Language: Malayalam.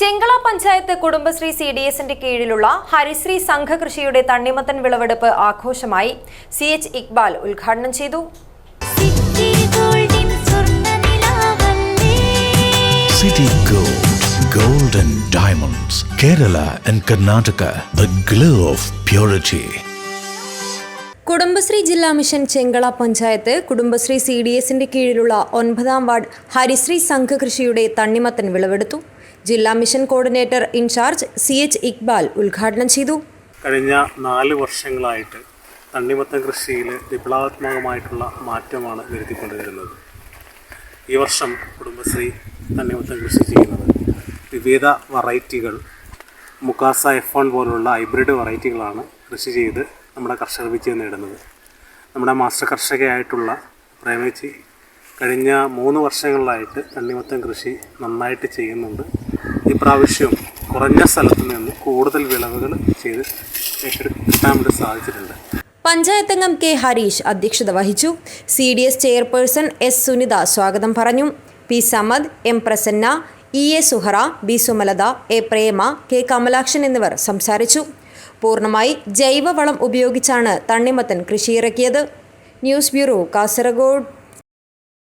ചെങ്കള പഞ്ചായത്ത് കുടുംബശ്രീ സി ഡി എസിന്റെ കീഴിലുള്ള ഹരിശ്രീ സംഘകൃഷിയുടെ തണ്ണിമത്തൻ വിളവെടുപ്പ് ആഘോഷമായി സി എച്ച് ഇക്ബാൽ ഉദ്ഘാടനം ചെയ്തു. City Gold, Gold and Diamonds, Kerala and Karnataka, the glow of purity. Kudumbashree ജില്ലാ mission Chengala panchayat Kudumbashree C D എസിന്റെ കീഴിലുള്ള ഒൻപതാം വാർഡ് ഹരിശ്രീ സംഘകൃഷിയുടെ തണ്ണിമത്തൻ വിളവെടുത്തു. ജില്ലാ mission coordinator in charge C H Iqbal ഉദ്ഘാടനം ചെയ്തു. കഴിഞ്ഞ നാല് വർഷങ്ങളായിട്ട് തണ്ണിമത്തൻ കൃഷിയിൽ വിപ്ലവാത്മകമായിട്ടുള്ള മാറ്റമാണ് വരുത്തിക്കൊണ്ടുവരുന്നത് ഈ വർഷം കുടുംബശ്രീ തണ്ണിമത്തൻ കൃഷി ചെയ്യുന്നത് വിവിധ വെറൈറ്റികൾ മുക്കാസ എഫ് വൺ പോലുള്ള ഹൈബ്രിഡ് വെറൈറ്റികളാണ് കൃഷി ചെയ്ത് നമ്മുടെ കർഷക വിജയം നേടുന്നത്. നമ്മുടെ മാസ്റ്റർ കർഷകയായിട്ടുള്ള പ്രേമേച്ചി കഴിഞ്ഞ മൂന്ന് വർഷങ്ങളിലായിട്ട് തണ്ണിമത്തം കൃഷി നന്നായിട്ട് ചെയ്യുന്നുണ്ട്. ഈ പ്രാവശ്യം കുറഞ്ഞ സ്ഥലത്ത് നിന്ന് കൂടുതൽ വിളവുകൾ ചെയ്ത് ഏറ്റെടുക്കാൻ വേണ്ടി സാധിച്ചിട്ടുണ്ട്. പഞ്ചായത്തംഗം കെ ഹരീഷ് അധ്യക്ഷത വഹിച്ചു. C D S chairperson S Sunitha സ്വാഗതം പറഞ്ഞു. P Samad M Prasanna E A Suhara B Sumalatha A Prema K Kamalakshan എന്നിവർ സംസാരിച്ചു. പൂർണമായി ജൈവവളം ഉപയോഗിച്ചാണ് തണ്ണിമത്തൻ കൃഷിയിറക്കിയത്. News bureau Kasaragod.